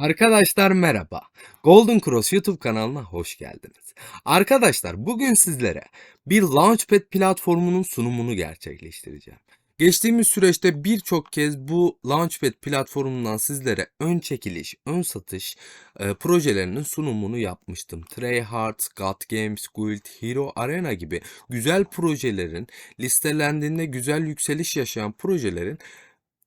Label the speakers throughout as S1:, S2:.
S1: Arkadaşlar merhaba. Golden Cross YouTube kanalına hoş geldiniz. Arkadaşlar bugün sizlere bir Launchpad platformunun sunumunu gerçekleştireceğim. Geçtiğimiz süreçte birçok kez bu Launchpad platformundan sizlere ön çekiliş, ön satış e, projelerinin sunumunu yapmıştım. Treyarch, God Games, Guild, Hero Arena gibi güzel projelerin listelendiğinde güzel yükseliş yaşayan projelerin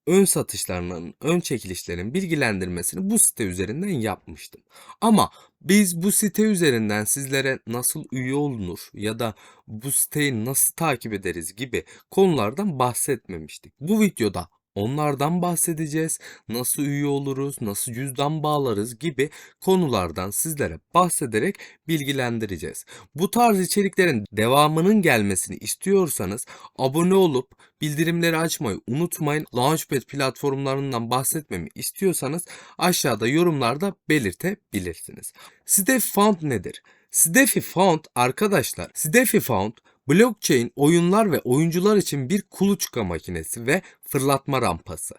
S1: ön satışlarının, ön çekilişlerin bilgilendirmesini bu site üzerinden yapmıştım. Ama biz bu site üzerinden sizlere nasıl üye olunur ya da bu siteyi nasıl takip ederiz gibi konulardan bahsetmemiştik. Bu videoda onlardan bahsedeceğiz. Nasıl üye oluruz, nasıl cüzdan bağlarız gibi konulardan sizlere bahsederek bilgilendireceğiz. Bu tarz içeriklerin devamının gelmesini istiyorsanız abone olup bildirimleri açmayı unutmayın. Launchpad platformlarından bahsetmemi istiyorsanız aşağıda yorumlarda belirtebilirsiniz. Steffi Found nedir? Steffi Found arkadaşlar, Steffi Found blockchain oyunlar ve oyuncular için bir kuluçka makinesi ve fırlatma rampası.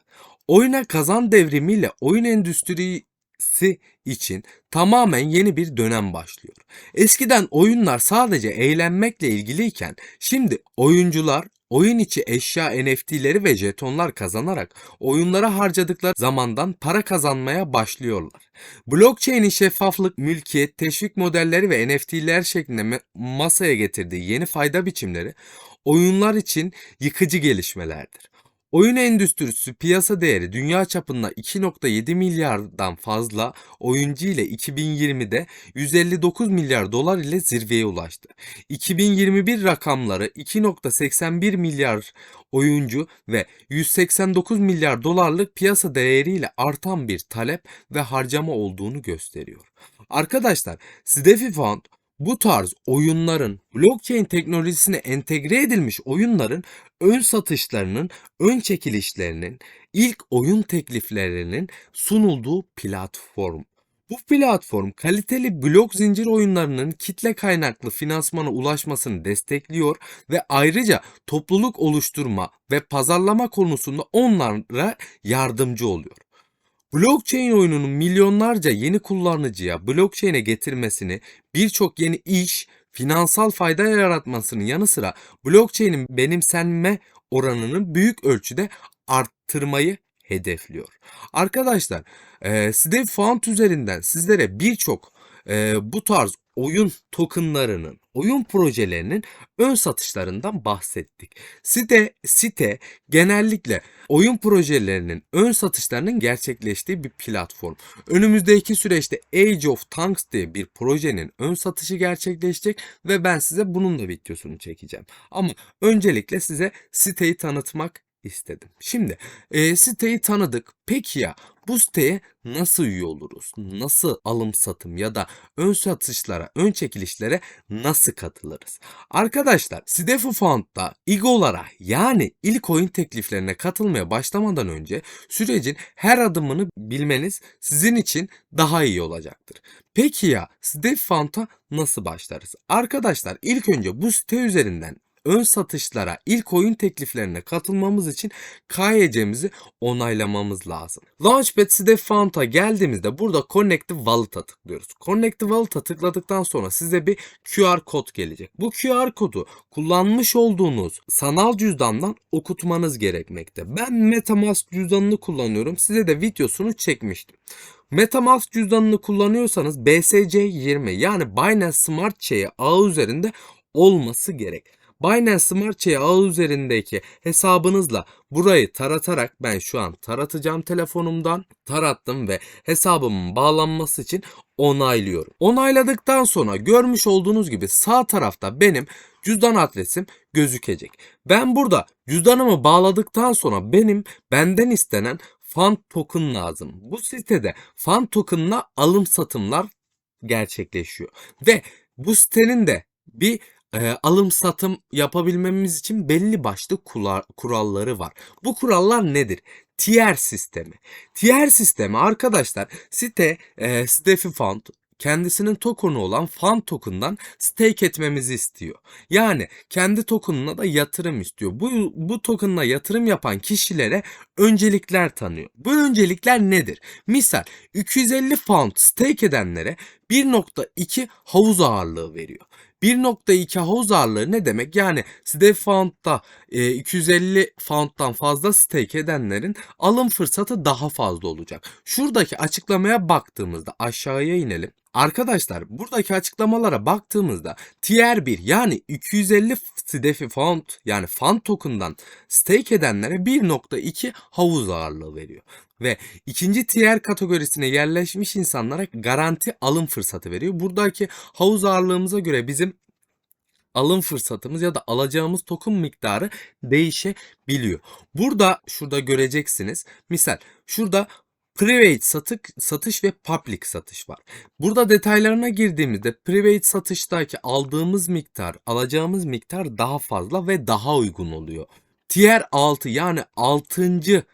S1: Oyuna kazan devrimiyle oyun endüstrisi için tamamen yeni bir dönem başlıyor. Eskiden oyunlar sadece eğlenmekle ilgiliyken şimdi oyuncular oyun içi eşya NFT'leri ve jetonlar kazanarak oyunlara harcadıkları zamandan para kazanmaya başlıyorlar. Blockchain'in şeffaflık, mülkiyet, teşvik modelleri ve NFT'ler şeklinde masaya getirdiği yeni fayda biçimleri oyunlar için yıkıcı gelişmelerdir. Oyun endüstrisi piyasa değeri dünya çapında 2.7 milyardan fazla oyuncu ile 2020'de 159 milyar dolar ile zirveye ulaştı. 2021 rakamları 2.81 milyar oyuncu ve 189 milyar dolarlık piyasa değeriyle artan bir talep ve harcama olduğunu gösteriyor. Arkadaşlar, Steffi Fund bu tarz oyunların blockchain teknolojisine entegre edilmiş oyunların ön satışlarının, ön çekilişlerinin, ilk oyun tekliflerinin sunulduğu platform. Bu platform kaliteli blok zincir oyunlarının kitle kaynaklı finansmana ulaşmasını destekliyor ve ayrıca topluluk oluşturma ve pazarlama konusunda onlara yardımcı oluyor. Blockchain oyununun milyonlarca yeni kullanıcıya blockchain'e getirmesini, birçok yeni iş, finansal fayda yaratmasının yanı sıra blockchain'in benimsenme oranını büyük ölçüde arttırmayı hedefliyor. Arkadaşlar, e, Steve Fund üzerinden sizlere birçok e, bu tarz oyun tokenlarının, oyun projelerinin ön satışlarından bahsettik. Site, site genellikle oyun projelerinin ön satışlarının gerçekleştiği bir platform. Önümüzdeki süreçte Age of Tanks diye bir projenin ön satışı gerçekleşecek ve ben size bunun da videosunu çekeceğim. Ama öncelikle size siteyi tanıtmak istedim. Şimdi e, siteyi tanıdık. Peki ya bu siteye nasıl üye oluruz? Nasıl alım satım ya da ön satışlara, ön çekilişlere nasıl katılırız? Arkadaşlar Steffi Fund'da İGO'lara yani ilk oyun tekliflerine katılmaya başlamadan önce sürecin her adımını bilmeniz sizin için daha iyi olacaktır. Peki ya Steffi Fund'a nasıl başlarız? Arkadaşlar ilk önce bu site üzerinden ön satışlara, ilk oyun tekliflerine katılmamız için KYC'mizi onaylamamız lazım. Launchpad Step Found'a geldiğimizde burada Connective Wallet'a tıklıyoruz. Connective Wallet'a tıkladıktan sonra size bir QR kod gelecek. Bu QR kodu kullanmış olduğunuz sanal cüzdandan okutmanız gerekmekte. Ben Metamask cüzdanını kullanıyorum. Size de videosunu çekmiştim. Metamask cüzdanını kullanıyorsanız BSC20 yani Binance Smart Chain ağı üzerinde olması gerek. Binance Smart Chain ağı üzerindeki hesabınızla burayı taratarak ben şu an taratacağım telefonumdan tarattım ve hesabımın bağlanması için onaylıyorum. Onayladıktan sonra görmüş olduğunuz gibi sağ tarafta benim cüzdan adresim gözükecek. Ben burada cüzdanımı bağladıktan sonra benim benden istenen fan token lazım. Bu sitede fan token'la alım satımlar gerçekleşiyor. Ve bu sitenin de bir e, alım satım yapabilmemiz için belli başlı kuralları var. Bu kurallar nedir? Tier sistemi. Tier sistemi arkadaşlar site e, Steffi Fund kendisinin tokenu olan fan token'dan stake etmemizi istiyor. Yani kendi token'ına da yatırım istiyor. Bu, bu token'la yatırım yapan kişilere öncelikler tanıyor. Bu öncelikler nedir? Misal 250 pound stake edenlere 1.2 havuz ağırlığı veriyor. 1.2 havuz ağırlığı ne demek? Yani Stake Found'da e, 250 Found'dan fazla stake edenlerin alım fırsatı daha fazla olacak. Şuradaki açıklamaya baktığımızda aşağıya inelim. Arkadaşlar buradaki açıklamalara baktığımızda Tier 1 yani 250 Stake Found yani Fund token'dan stake edenlere 1.2 havuz ağırlığı veriyor. Ve ikinci tier kategorisine yerleşmiş insanlara garanti alım fırsatı veriyor. Buradaki havuz ağırlığımıza göre bizim alım fırsatımız ya da alacağımız token miktarı değişebiliyor. Burada şurada göreceksiniz. Misal şurada private satık, satış ve public satış var. Burada detaylarına girdiğimizde private satıştaki aldığımız miktar, alacağımız miktar daha fazla ve daha uygun oluyor. Tier 6 yani 6.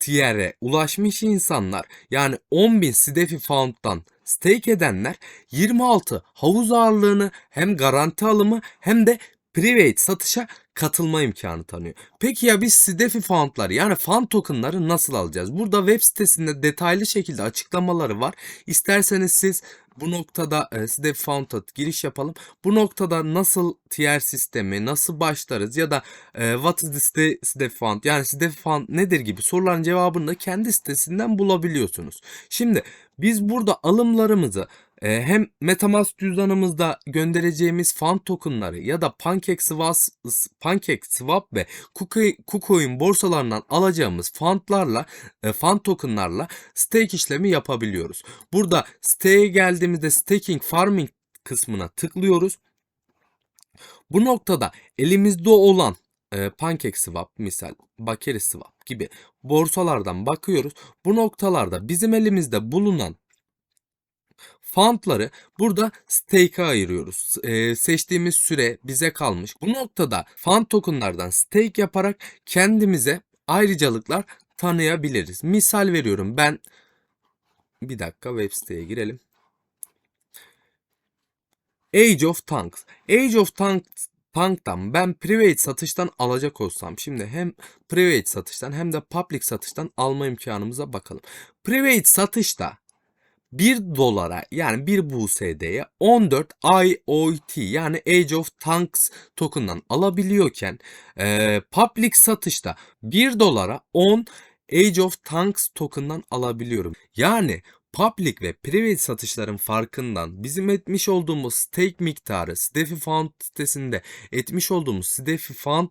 S1: tier'e ulaşmış insanlar yani 10.000 Stefi Found'dan stake edenler 26 havuz ağırlığını hem garanti alımı hem de private satışa katılma imkanı tanıyor. Peki ya biz Stefi Found'ları yani Fund token'ları nasıl alacağız? Burada web sitesinde detaylı şekilde açıklamaları var. İsterseniz siz bu noktada e, Stefi Found'a giriş yapalım. Bu noktada nasıl tier sistemi, nasıl başlarız ya da e, what is the Stefi Fund yani Stefi Fund nedir gibi soruların cevabını da kendi sitesinden bulabiliyorsunuz. Şimdi biz burada alımlarımızı hem MetaMask cüzdanımızda göndereceğimiz fan tokenları ya da PancakeSwap, PancakeSwap ve Kucoin borsalarından alacağımız fundlarla, e, fan tokenlarla stake işlemi yapabiliyoruz. Burada stake'e geldiğimizde staking farming kısmına tıklıyoruz. Bu noktada elimizde olan e, PancakeSwap misal BakeriSwap gibi borsalardan bakıyoruz. Bu noktalarda bizim elimizde bulunan Fundları burada stake'e ayırıyoruz. Ee, seçtiğimiz süre bize kalmış. Bu noktada fund tokenlardan stake yaparak kendimize ayrıcalıklar tanıyabiliriz. Misal veriyorum ben bir dakika web siteye girelim. Age of Tanks. Age of Tanks Tank'tan ben private satıştan alacak olsam şimdi hem private satıştan hem de public satıştan alma imkanımıza bakalım. Private satışta 1 dolara yani 1 BUSD'ye 14 IOT yani Age of Tanks token'dan alabiliyorken e, public satışta 1 dolara 10 Age of Tanks token'dan alabiliyorum. Yani public ve private satışların farkından bizim etmiş olduğumuz stake miktarı Stefi Fund sitesinde etmiş olduğumuz Stefi Fund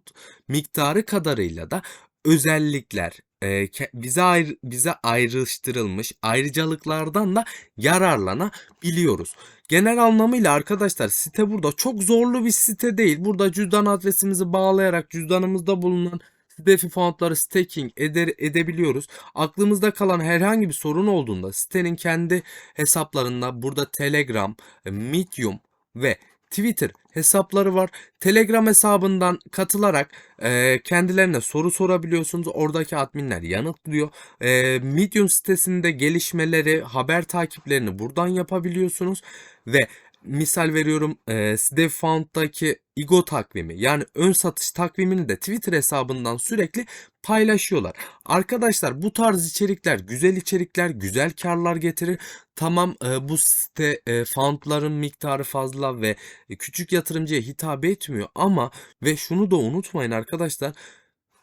S1: miktarı kadarıyla da özellikler e, bize ayrı, bize ayrıştırılmış ayrıcalıklardan da yararlanabiliyoruz. Genel anlamıyla arkadaşlar site burada çok zorlu bir site değil. Burada cüzdan adresimizi bağlayarak cüzdanımızda bulunan Stefi Found'ları staking eder, edebiliyoruz. Aklımızda kalan herhangi bir sorun olduğunda sitenin kendi hesaplarında burada Telegram, Medium ve Twitter hesapları var. Telegram hesabından katılarak e, kendilerine soru sorabiliyorsunuz. Oradaki adminler yanıtlıyor. E, Medium sitesinde gelişmeleri, haber takiplerini buradan yapabiliyorsunuz. Ve misal veriyorum e, Stev Found'daki IGO takvimi yani ön satış takvimini de Twitter hesabından sürekli paylaşıyorlar. Arkadaşlar bu tarz içerikler güzel içerikler, güzel karlar getirir. Tamam e, bu site e, foundların miktarı fazla ve küçük yatırımcıya hitap etmiyor ama ve şunu da unutmayın arkadaşlar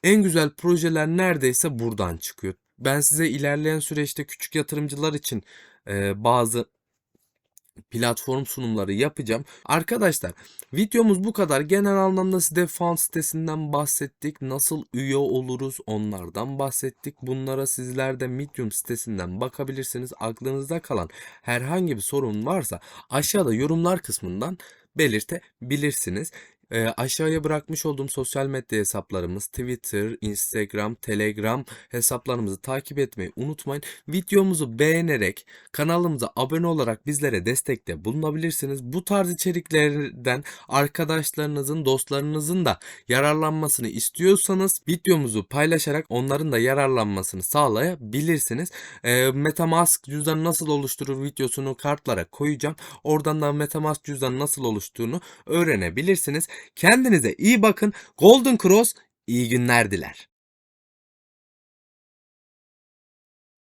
S1: en güzel projeler neredeyse buradan çıkıyor. Ben size ilerleyen süreçte küçük yatırımcılar için e, bazı platform sunumları yapacağım. Arkadaşlar videomuz bu kadar. Genel anlamda size Fund sitesinden bahsettik. Nasıl üye oluruz onlardan bahsettik. Bunlara sizler de Medium sitesinden bakabilirsiniz. Aklınızda kalan herhangi bir sorun varsa aşağıda yorumlar kısmından belirtebilirsiniz. Ee, aşağıya bırakmış olduğum sosyal medya hesaplarımız Twitter, Instagram, Telegram hesaplarımızı takip etmeyi unutmayın. Videomuzu beğenerek kanalımıza abone olarak bizlere destekte bulunabilirsiniz. Bu tarz içeriklerden arkadaşlarınızın, dostlarınızın da yararlanmasını istiyorsanız videomuzu paylaşarak onların da yararlanmasını sağlayabilirsiniz. Ee, Metamask cüzdanı nasıl oluşturur videosunu kartlara koyacağım. Oradan da Metamask cüzdanı nasıl oluştuğunu öğrenebilirsiniz. Kendinize iyi bakın. Golden Cross iyi günler diler.